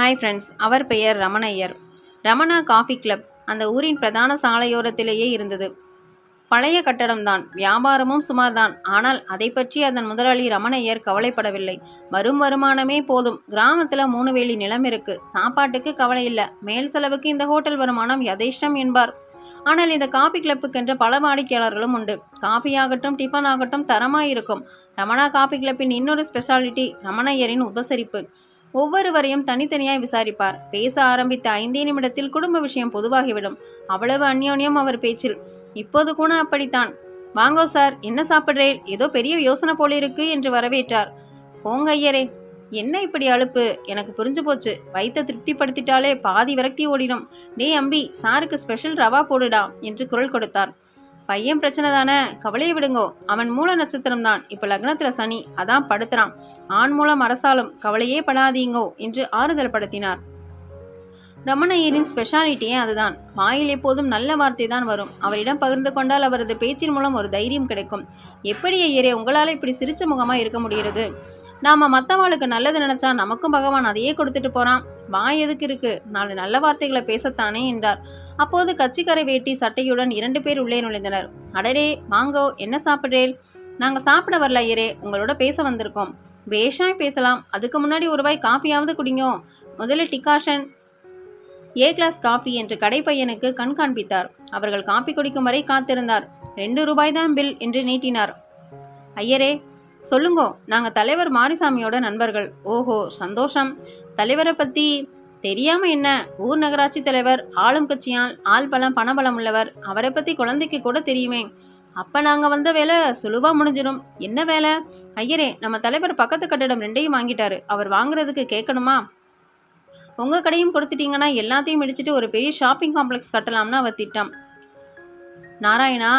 Hi friends அவர் பெயர் ரமணையர் Ramana coffee club அந்த ஊரின் பிரதான சாலையோரத்திலேயே இருந்தது. பழைய கட்டடம்தான் வியாபாரமும் சுமார்தான். ஆனால் அதை பற்றி அதன் முதலாளி ரமணையர் கவலைப்படவில்லை. வரும் வருமானமே போதும். கிராமத்தில் மூணு வேலி நிலம் இருக்கு. சாப்பாட்டுக்கு கவலை இல்லை. மேல் செலவுக்கு இந்த ஹோட்டல் வருமானம் யதேஷ்டம் என்பார். ஆனால் இந்த காபி கிளப்புக்கென்று பல வாடிக்கையாளர்களும் உண்டு. காபி ஆகட்டும் டிஃபன் ஆகட்டும் தரமாக இருக்கும் ரமணா காபி கிளப்பின் இன்னொரு ஸ்பெஷாலிட்டி ரமணையரின் உபசரிப்பு. ஒவ்வொருவரையும் தனித்தனியாய் விசாரிப்பார். பேச ஆரம்பித்த ஐந்தே நிமிடத்தில் குடும்ப விஷயம் பொதுவாகிவிடும். அவ்வளவு அந்யோன்யம் அவர் பேச்சில். இப்போது கூட அப்படித்தான். வாங்கோ சார் என்ன சாப்பிட்றேன்? ஏதோ பெரிய யோசனை போல இருக்கு என்று வரவேற்றார். போங்க ஐயரே. என்ன இப்படி அழுப்பு எனக்கு புரிஞ்சு போச்சு. வைத்த திருப்திப்படுத்திட்டாலே பாதி விரக்தி ஓடிடும். டே அம்பி சாருக்கு ஸ்பெஷல் ரவா போடுடா என்று குரல் கொடுத்தார். பையன் பிரச்சனை தானே? கவலையை விடுங்கோ. அவன் மூல நட்சத்திரம் தான். இப்போ லக்னத்தில் சனி அதான் படுத்துறான். ஆண் மூலம் அரசாலும் கவலையே படாதீங்கோ என்று ஆறுதல் படுத்தினார். ரமணையரின் ஸ்பெஷாலிட்டியே அதுதான். வாயில் எப்போதும் நல்ல வார்த்தை தான் வரும். அவரிடம் பகிர்ந்து கொண்டால் அவரது பேச்சின் மூலம் ஒரு தைரியம் கிடைக்கும். எப்படி ஐயரே உங்களால் இப்படி சிரிச்ச முகமாக இருக்க முடிகிறது? நாம் மற்றவாளுக்கு நல்லது நினச்சா நமக்கும் பகவான் அதையே கொடுத்துட்டு போகிறான் வாய் எதுக்கு இருக்கு? நாலு நல்ல வார்த்தைகளை பேசத்தானே என்றார். அப்போது கச்சிக்கரை வேட்டி சட்டையுடன் இரண்டு பேர் உள்ளே நுழைந்தனர். அடரே வாங்கோ என்ன சாப்பிட்றேன் நாங்கள் சாப்பிட வரல ஐயரே உங்களோட பேச வந்திருக்கோம். பேஷாய் பேசலாம். அதுக்கு முன்னாடி ஒரு ரூபாய் காப்பியாவது குடிங்கோ. முதல்ல டிகாஷன் ஏ கிளாஸ் காஃபி என்று கடைப்பையனுக்கு கண் காண்பித்தார். அவர்கள் காபி குடிக்கும் வரை காத்திருந்தார். ரெண்டு ரூபாய் தான் பில் என்று நீட்டினார். ஐயரே சொல்லுங்கோ நாங்கள் தலைவர் மாரிசாமியோட நண்பர்கள். ஓஹோ சந்தோஷம். தலைவரை பற்றி தெரியாம என்ன? ஊர் நகராட்சி தலைவர் ஆளும் கட்சியால் ஆள் பலம் பணபலம் உள்ளவர். அவரை பற்றி குழந்தைக்கு கூட தெரியுமே. அப்போ நாங்கள் வந்த வேலை சுலுவாக முடிஞ்சிடும். என்ன வேலை? ஐயரே நம்ம தலைவர் பக்கத்து கட்டிடம் ரெண்டையும் வாங்கிட்டாரு. அவர் வாங்குறதுக்கு கேட்கணுமா? உங்கள் கடையும் கொடுத்துட்டீங்கன்னா எல்லாத்தையும் இடிச்சிட்டு ஒரு பெரிய ஷாப்பிங் காம்ப்ளெக்ஸ் கட்டலாம்னு அவர் திட்டம். நாராயணா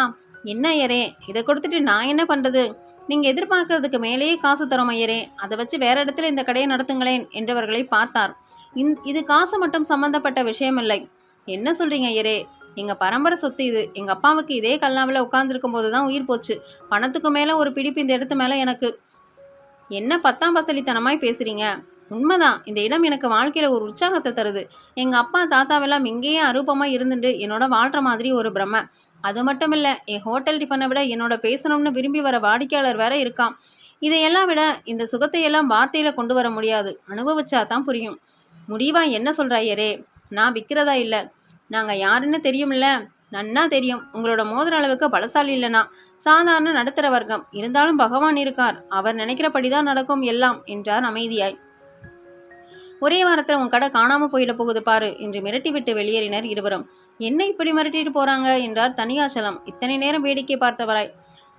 என்ன ஐயரே இதை கொடுத்துட்டு நான் என்ன பண்ணுறது நீங்கள் எதிர்பார்க்கறதுக்கு மேலேயே காசு தரோம் ஐயரே. அதை வச்சு வேற இடத்துல இந்த கடையை நடத்துங்களேன் என்றவர்களை பார்த்தார். இந் இது காசு மட்டும் சம்பந்தப்பட்ட விஷயமில்லை என்ன சொல்கிறீங்க ஐயரே? எங்கள் பரம்பரை சொத்து இது. எங்கள் அப்பாவுக்கு இதே கல்லாவில் உட்காந்துருக்கும் போது தான் உயிர் போச்சு. பணத்துக்கு மேலே ஒரு பிடிப்பு இந்த இடத்து மேலே எனக்கு. என்ன பத்தாம் பசலித்தனமாய் பேசுகிறீங்க உண்மைதான். இந்த இடம் எனக்கு வாழ்க்கையில் ஒரு உற்சாகத்தை தருது. எங்கள் அப்பா தாத்தாவெல்லாம் இங்கேயே அரூபமாக இருந்துட்டு என்னோட வாழ்கிற மாதிரி ஒரு பிரம்ம. அது மட்டும் இல்லை என் ஹோட்டல் டிஃபனை விட என்னோட பேசணும்னு விரும்பி வர வாடிக்கையாளர் வேற இருக்கான் இதையெல்லாம் விட இந்த சுகத்தை எல்லாம் வார்த்தையில் கொண்டு வர முடியாது. அனுபவிச்சா தான் புரியும். முடிவா என்ன சொல்கிறாயரே நான் விற்கிறதா இல்லை. நாங்கள் யாருன்னு தெரியும்ல? நன்னா தெரியும். உங்களோட மோதிர அளவுக்கு பலசாலி இல்லைனா. சாதாரண நடுத்தர வர்க்கம். இருந்தாலும் பகவான் இருக்கார். அவர் நினைக்கிறபடி தான் நடக்கும் எல்லாம் என்றார் அமைதியாய். ஒரே வாரத்தில் உன் கடை காணாமல் போயிட போகுது பாரு என்று மிரட்டிவிட்டு வெளியேறினர் இருவரும். என்ன இப்படி மிரட்டிட்டு போகிறாங்க என்றார் தனியாச்சலம் இத்தனை நேரம் வேடிக்கை பார்த்தவராய்.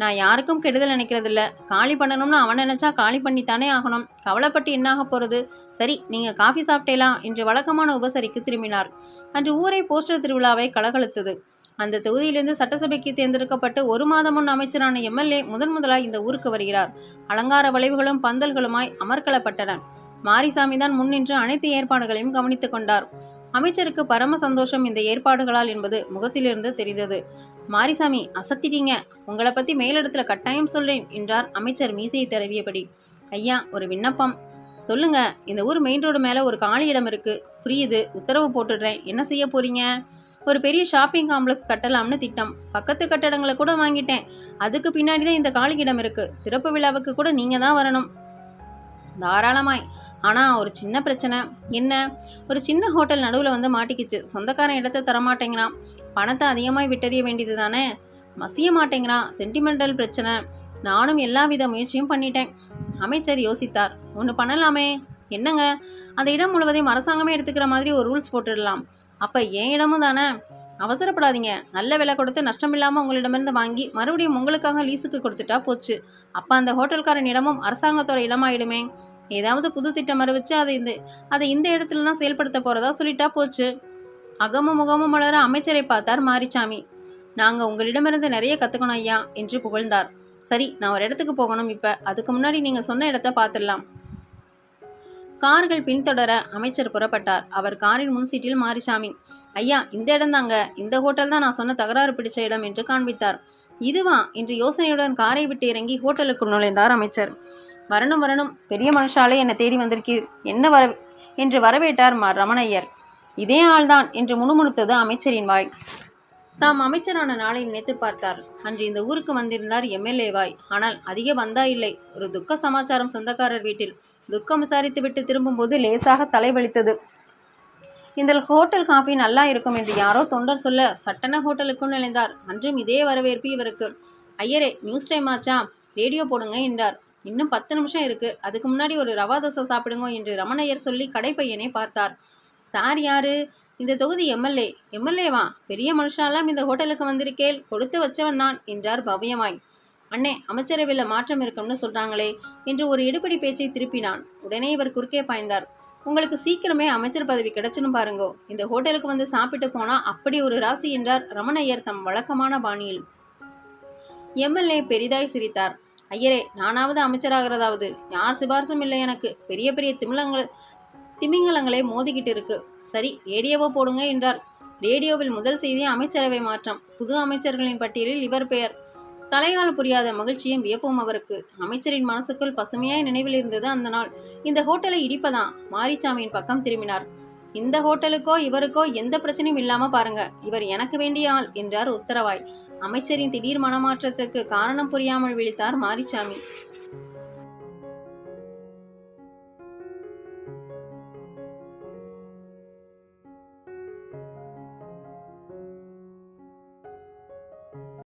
நான் யாருக்கும் கெடுதல் நினைக்கிறதில்ல. காலி பண்ணணும்னு அவன் நினச்சா காலி பண்ணித்தானே ஆகணும். கவலைப்பட்டு என்னாக போகிறது சரி நீங்கள் காஃபி சாப்பிட்டேலாம் என்று வழக்கமான உபசரிக்கு திரும்பினார். அன்று ஊரை போஸ்டர் திருவிழாவை கலகலத்தது. அந்த தொகுதியிலிருந்து சட்டசபைக்கு தேர்ந்தெடுக்கப்பட்டு ஒரு மாதம் முன் அமைச்சரான எம்எல்ஏ முதன் முதலாய் இந்த ஊருக்கு வருகிறார். அலங்கார வளைவுகளும் பந்தல்களுமாய் அமர்க்கலப்பட்டன மாரிசாமி தான் முன்னின்று அனைத்து ஏற்பாடுகளையும் கவனித்துக் கொண்டார். அமைச்சருக்கு பரம சந்தோஷம் இந்த ஏற்பாடுகளால் என்பது முகத்திலிருந்து தெரிந்தது. மாரிசாமி அசத்திட்டீங்க. உங்களை பத்தி மேலிடத்துல கட்டாயம் சொல்றேன் என்றார் அமைச்சர் மீசையை தடவியபடி. ஐயா ஒரு விண்ணப்பம். சொல்லுங்க இந்த ஊர் மெயின் ரோடு மேல ஒரு காலி இடம் இருக்கு. புரியுது உத்தரவு போட்டுடுறேன். என்ன செய்ய போறீங்க? ஒரு பெரிய ஷாப்பிங் காம்ப்ளெக்ஸ் கட்டலாம்னு திட்டம். பக்கத்து கட்டடங்களை கூட வாங்கிட்டேன். அதுக்கு பின்னாடி தான் இந்த காலி இடம் இருக்கு. திறப்பு விழாவுக்கு கூட நீங்க தான் வரணும். தாராளமாய். ஆனால் ஒரு சின்ன பிரச்சனை. என்ன? ஒரு சின்ன ஹோட்டல் நடுவில் வந்து மாட்டிக்கிச்சு. சொந்தக்காரன் இடத்த தரமாட்டேங்கிறான். பணத்தை அதிகமாக விட்டறிய வேண்டியது தானே மசிய மாட்டேங்கிறான். சென்டிமெண்டல் பிரச்சனை. நானும் எல்லா வித முயற்சியும் பண்ணிட்டேன். அமைச்சர் யோசித்தார். ஒன்று பண்ணலாமே? என்னங்க? அந்த இடம் முழுவதையும் அரசாங்கமே எடுத்துக்கிற மாதிரி ஒரு ரூல்ஸ் போட்டுடலாம். அப்போ என் இடமும் தானே? அவசரப்படாதீங்க. நல்ல விலை கொடுத்து நஷ்டம் இல்லாமல் உங்களிடமிருந்து வாங்கி மறுபடியும் உங்களுக்காக லீஸுக்கு கொடுத்துட்டா போச்சு. அப்போ அந்த ஹோட்டல்காரன் இடமும் அரசாங்கத்தோட இடமாயிடுமே. ஏதாவது புது திட்டம் அறிவிச்சு அதை இந்த அதை இந்த இடத்துல தான் செயல்படுத்த போகிறதா சொல்லிட்டா போச்சு. அகமும் முகமும் மலர அமைச்சரை பார்த்தார் மாரிச்சாமி. நாங்கள் உங்களிடமிருந்து நிறைய கற்றுக்கணும் ஐயா என்று புகழ்ந்தார். சரி நான் ஒரு இடத்துக்கு போகணும் இப்போ. அதுக்கு முன்னாடி நீங்கள் சொன்ன இடத்த பார்த்துடலாம். கார்கள் பின்தொடர அமைச்சர் புறப்பட்டார். அவர் காரின் முன் சீட்டில் மாரிசாமி ஐயா இந்த இடம் தாங்க இந்த ஹோட்டல் தான் நான் சொன்ன தகராறு பிடிச்ச இடம் என்று காண்பித்தார். இதுவா? என்று யோசனையுடன் காரை விட்டு இறங்கி ஹோட்டலுக்கு நுழைந்தார் அமைச்சர். வரணும் வரணும் பெரிய மனுஷாலே என்னை தேடி வந்திருக்கீர். என்ன வர என்று வரவேற்றார் ம ரமணையர். இதே ஆள்தான் என்று முணுமுணுத்தது அமைச்சரின் வாய். தாம் அமைச்சரான நாளை நினைத்து பார்த்தார். அன்று இந்த ஊருக்கு வந்திருந்தார் எம்எல்ஏவாய் ஆனால் அதிக வந்தா இல்லை. ஒரு துக்க சமாச்சாரம் சொந்தக்காரர் வீட்டில். துக்கம் விசாரித்துவிட்டு திரும்பும்போது லேசாக தலைவலித்தது இந்த ஹோட்டல் காஃபி நல்லா இருக்கும் என்று யாரோ தொண்டர் சொல்ல சட்டன ஹோட்டலுக்குள் நுழைந்தார். அன்றும் இதே வரவேற்பு இவருக்கு. ஐயரே நியூஸ் டைம் ஆச்சா? ரேடியோ போடுங்க என்றார். இன்னும் பத்து நிமிஷம் இருக்கு. அதுக்கு முன்னாடி ஒரு ரவா தோசை சாப்பிடுங்க என்று ரமணையர் சொல்லி கடைப்பையனை பார்த்தார். சார் யாரு? இந்த தொகுதி எம்எல்ஏ. எம்எல்ஏவா பெரிய மனுஷனெல்லாம் இந்த ஹோட்டலுக்கு வந்திருக்கேல் கொடுத்து வச்சவன் நான் என்றார் பவ்யமாய். அண்ணே அமைச்சரவையில் மாற்றம் இருக்கும்னு சொல்றாங்களே என்று ஒரு எடுபடி பேச்சை திருப்பினான். உடனே இவர் குறுக்கே பாய்ந்தார். உங்களுக்கு சீக்கிரமே அமைச்சர் பதவி கிடைச்சுன்னு பாருங்கோ. இந்த ஹோட்டலுக்கு வந்து சாப்பிட்டு போனா அப்படி ஒரு ராசி என்றார் ரமணையர் தம் வழக்கமான பாணியில். எம்எல்ஏ பெரிதாய் சிரித்தார். ஐயரே நானாவது அமைச்சராகிறதாவது. யார் சிபாரிசும் இல்லை எனக்கு. பெரிய பெரிய திமிழங்கள் திமிங்கலங்களே மோதிக்கிட்டு இருக்கு சரி ரேடியோவோ போடுங்க என்றார். ரேடியோவில் முதல் செய்தி அமைச்சரவை மாற்றம். புது அமைச்சர்களின் பட்டியலில் இவர் பெயர். தலையால் புரியாத மகிழ்ச்சியும் வியப்பும் அவருக்கு. அமைச்சரின் மனசுக்குள் பசுமையாய் நினைவில் இருந்தது அந்த நாள். இந்த ஹோட்டலை இடிப்பதான் மாரிச்சாமியின் பக்கம் திரும்பினார். இந்த ஹோட்டலுக்கோ இவருக்கோ எந்த பிரச்சனையும் இல்லாம பாருங்க. இவர் எனக்கு வேண்டிய ஆள் என்றார் உத்தரவாய். அமைச்சரின் திடீர் மனமாற்றத்துக்கு காரணம் புரியாமல் விழித்தார் மாரிச்சாமி.